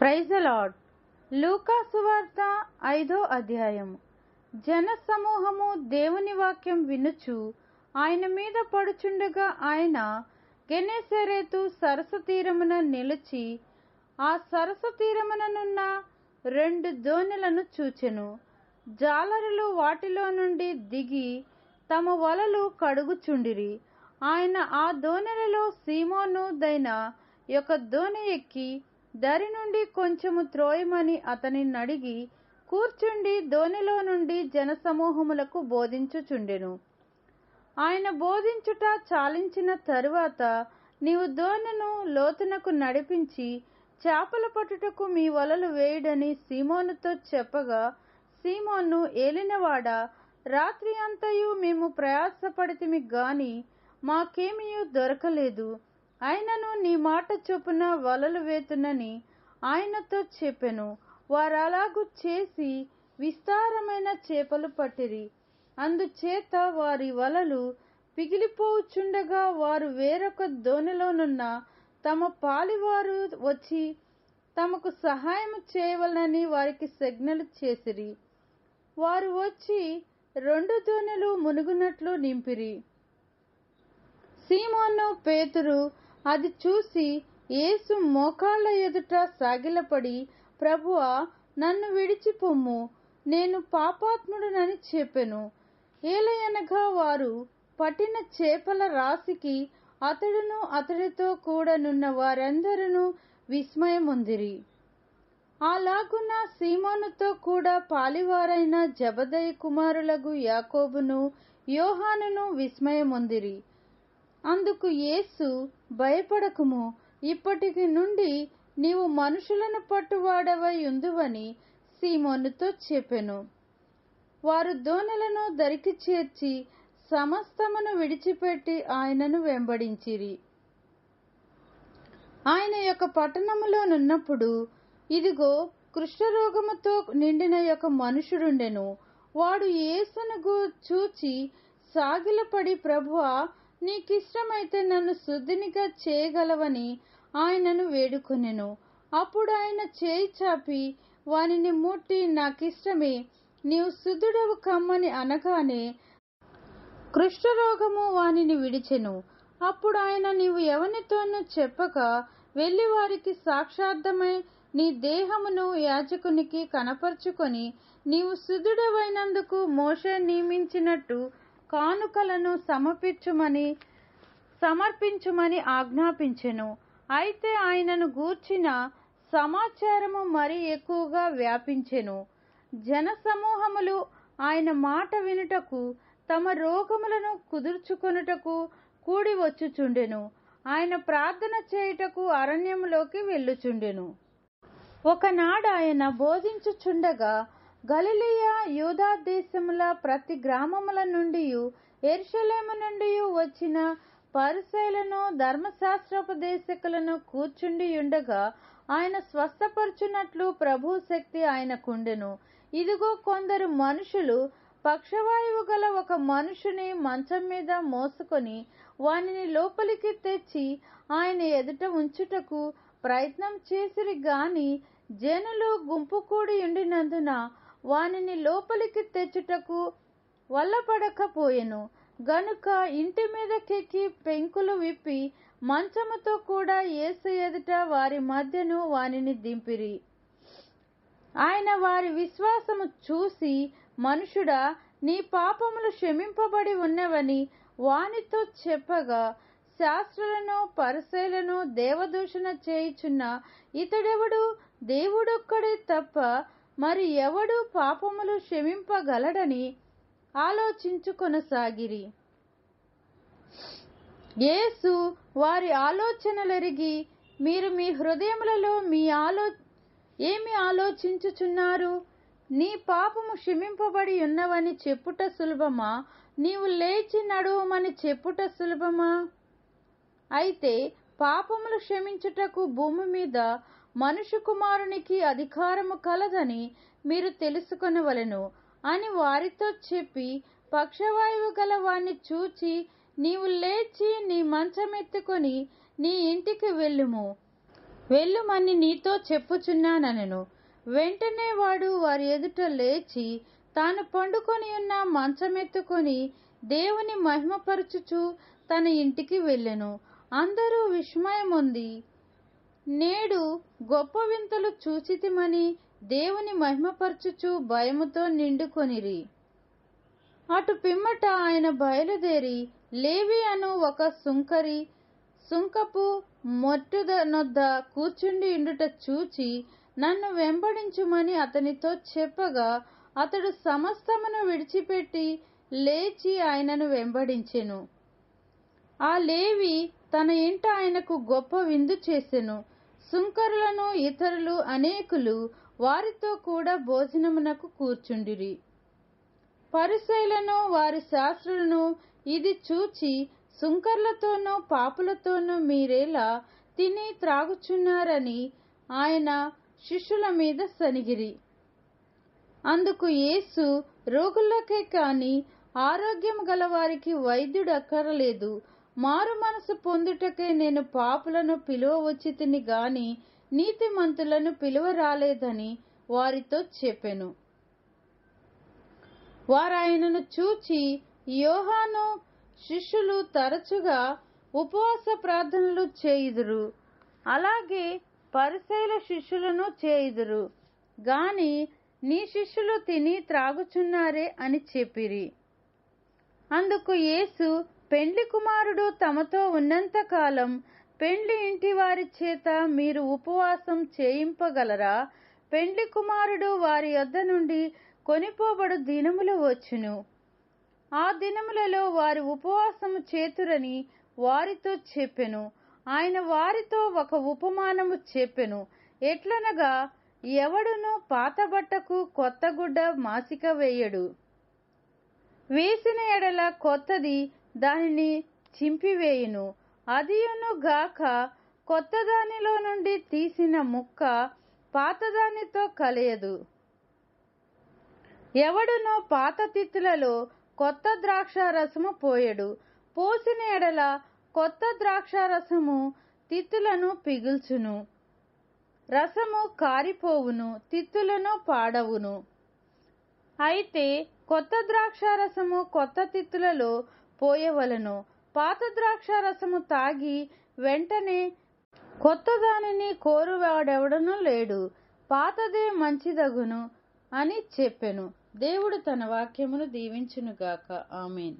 Praise lord. లూకా సువార్త ఐదో అధ్యాయము. జన సమూహము దేవుని వాక్యం వినుచు ఆయన మీద పడుచుండగా ఆయన గెనేసెరేతు సరస్సు తీరమున నిలిచి ఆ సరస్సు తీరముననున్న రెండు దోణెలను చూచెను. జాలరులు వాటిలో నుండి దిగి తమ వలలు కడుగుచుండిరి. ఆయన ఆ దోణెలలో సీమోను దైన యొక్క దోణి ఎక్కి దరి నుండి కొంచెము త్రోయమని అతని అడిగి కూర్చుండి దోణిలో నుండి జనసమూహములకు బోధించుచుండెను. ఆయన బోధించుట చాలించిన తరువాత నీవు దోణెను లోతునకు నడిపించి చేపల పట్టుటకు మీ వలలు వేయుడని సీమోనుతో చెప్పగా సీమోను ఏలినవాడ? రాత్రి అంతయు మేము ప్రయాసపడితిమి గాని మాకేమీ దొరకలేదు. అయినను నీ మాట చొప్పున వలలు వేతునని ఆయనతో చెప్పెను. వారలాగు చేసి విస్తారమైన చేపలు పట్టిరి. అందుచేత వారి వలలు పిగిలిపోవుచుండగా వారు వేరొక దోణిలోనున్న తమ పాలివారు వచ్చి తమకు సహాయం చేయవలనని వారికి సిగ్నల్ చేసిరి. వారు వచ్చి రెండు దోణెలు మునుగునట్లు నింపిరి. సీమోను పేతురు అది చూసి యేసు మోకాళ్ళ ఎదుట సాగిలపడి ప్రభువా నన్ను విడిచిపొమ్ము నేను పాపాత్ముడునని చెప్పెను. ఏలయనగా వారు పట్టిన చేపల రాశికి అతడును అతడితో కూడనున్న వారందరూ విస్మయముందిరి. అలాగున సీమోనుతో కూడా పాలివారైన జబదయి కుమారులకు యాకోబును యోహానును విస్మయముందిరి. అందుకు యేసు భయపడకుము. ఇప్పటికి నుండి నీవు మనుషులను పట్టువాడవై ఉందువని సీమోనుతో చెప్పెను. వారు దోనలను దరికి చేర్చి సమస్తమును విడిచిపెట్టి ఆయనను వెంబడించిరి. ఆయన యొక్క పట్టణములోనున్నప్పుడు ఇదిగో కృష్ణరోగముతో నిండిన యొక్క మనుషుడుండెను. వాడు యేసును చూచి సాగిలపడి ప్రభువా నీకిష్టమైతే నన్ను శుద్ధినిగా చేయగలవని ఆయనను వేడుకొనెను. అప్పుడు ఆయన చేయి చాపి వానిని ముట్టి నాకిష్టమే నీవు శుద్ధుడవు కమ్మని అనగానే కృష్ణరోగము వానిని విడిచెను. అప్పుడు ఆయన నీవు ఎవనితోనూ చెప్పక వెళ్ళి వారికి సాక్షార్థమై నీ దేహమును యాజకునికి కనపరుచుకొని నీవు శుద్ధుడవైనందుకు మోషే నియమించినట్టు కానుకలను సమర్పించుమని సమర్పించుమని ఆజ్ఞాపించెను. అయితే ఆయనను గూర్చిన సమాచారము మరి ఎక్కువగా వ్యాపించెను. జనసమూహములు ఆయన మాట వినుటకు తమ రోగములను కుదుర్చుకొనుటకు కూడి వచ్చుచుండెను. ఆయన ప్రార్థన చేయుటకు అరణ్యములోకి వెళ్ళుచుండెను. ఒకనాడు ఆయన బోధించుచుండగా గలిలియ యూదా దేశముల ప్రతి గ్రామముల నుండి ఎరుషలేము నుండి వచ్చిన పరిశైలను ధర్మశాస్త్రోపదేశకులను కూర్చుండి ఉండగా ఆయన స్వస్థపరచునట్లు ప్రభు శక్తి ఆయనకుండెను ఇదిగో కొందరు మనుషులు పక్షవాయువు గల ఒక మనుషుని మంచం మీద మోసుకొని వానిని లోపలికి తెచ్చి ఆయన ఎదుట ఉంచుటకు ప్రయత్నం చేసిరి గాని జనులు గుంపు కూడి ఉండినందున వానిని లోపలికి తెచ్చుటకు వల్లపడకపోయెను గనుక ఇంటి మీదకెక్కి పెంకులు విప్పి మంచముతో కూడా యేసు ఎదుట వారి మధ్యను వానిని దింపిరి. ఆయన వారి విశ్వాసము చూసి మనుషుడా నీ పాపములు క్షమింపబడి ఉన్నవని వానితో చెప్పగా శాస్త్రులను పరిశైలను దేవదూషణ చేయుచున్న ఇతడెవడు? దేవుడొక్కడే తప్ప మరి ఎవడు పాపములు క్షమింపగలడని ఆలోచించుకొనసాగిరి. యేసు వారి ఆలోచనలెరిగి మీరు మీ హృదయములలో మీ ఆలో ఏమి ఆలోచించుచున్నారు? నీ పాపము క్షమింపబడి ఉన్నవని చెప్పుట సులభమా? నీవు లేచి నడువమని చెప్పుట సులభమా? అయితే పాపములు క్షమించుటకు భూమి మీద మనుషు కుమారునికి అధికారము కలదని మీరు తెలుసుకొనవలెను. అని వారితో చెప్పి పక్షవాయువు గల వాణ్ణి చూచి నీవు లేచి నీ మంచమెత్తుకొని నీ ఇంటికి వెళ్ళుము. వెళ్ళుమని నీతో చెప్పుచున్నానను వెంటనే వాడు వారి ఎదుట లేచి తాను పండుకొని ఉన్న మంచమెత్తుకొని దేవుని మహిమపరచుచు తన ఇంటికి వెళ్ళెను. అందరూ విస్మయముంది. నేడు గొప్ప వింతలు చూచితిమని దేవుని మహిమపరచుచు భయముతో నిండుకొనిరి. అటు పిమ్మట ఆయన బయలుదేరి లేవి అను ఒక సుంకరి సుంకపు మొట్టుద నొద్ద కూర్చుండి ఇండుట చూచి నన్ను వెంబడించుమని అతనితో చెప్పగా అతడు సమస్తమును విడిచిపెట్టి లేచి ఆయనను వెంబడించెను. ఆ లేవి తన ఇంట ఆయనకు గొప్ప విందు చేసెను. సుంకరులను ఇతరులు అనేకులు వారితో కూడా భోజనమునకు కూర్చుండిరి. పరిశైలను వారి శాస్త్రులను ఇది చూచి సుంకర్లతోనూ పాపులతోనూ మీరేలా తిని త్రాగుచున్నారని ఆయన శిష్యుల మీద సనిగిరి. అందుకు యేసు రోగులకే కాని ఆరోగ్యం గలవారికి వైద్యుడు అక్కరలేదు మారు మనసు పొందుటకే నేను పాపులను పిలువవచ్చితిని గాని నీతిమంతులను పిలువ రాలేదని వారితో చెప్పెను. వారాయనను చూచి యోహాను శిష్యులు తరచుగా ఉపవాస ప్రార్థనలు చేయుదురు. అలాగే పరిశైల శిష్యులను చేయుదురు. గాని నీ శిష్యులు తిని త్రాగుచున్నారే అని చెప్పిరి. అందుకు యేసు పెండ్లి కుమారుడు తమతో ఉన్నంత కాలం పెండ్లి ఇంటి వారి చేత మీరు ఉపవాసం చేయింపగలరా? పెండ్లి కుమారుడు వారి యొద్ద నుండి కొనిపోబడు దినములు వచ్చును. ఆ దినములలో వారి ఉపవాసము చేతురని వారితో చెప్పెను. ఆయన వారితో ఒక ఉపమానము చెప్పెను. ఎట్లనగా ఎవడును పాత బట్టకు కొత్త గుడ్డ మాసిక వేయడు. వేసిన ఎడల కొత్తది దానిని చింపివేయును. అదియునుగాక కొత్త దానిలో నుండి తీసిన ముక్క పాతదానితో కలయదు. ఎవడునో పాత తిత్తులలో కొత్త ద్రాక్ష రసము పోయడు. పోసిన ఎడల కొత్త ద్రాక్ష రసము తిత్తులను పిగుల్చును. రసము కారిపోవును తిత్తులను పాడవును. అయితే కొత్త ద్రాక్ష రసము కొత్త తిత్తులలో పోయవలను. పాత ద్రాక్షారసము తాగి వెంటనే కొత్త దానిని కోరువాడెవడనూ లేడు. పాతదే మంచిదగును అని చెప్పెను. దేవుడు తన వాక్యమును దీవించునుగాక. ఆమెన్.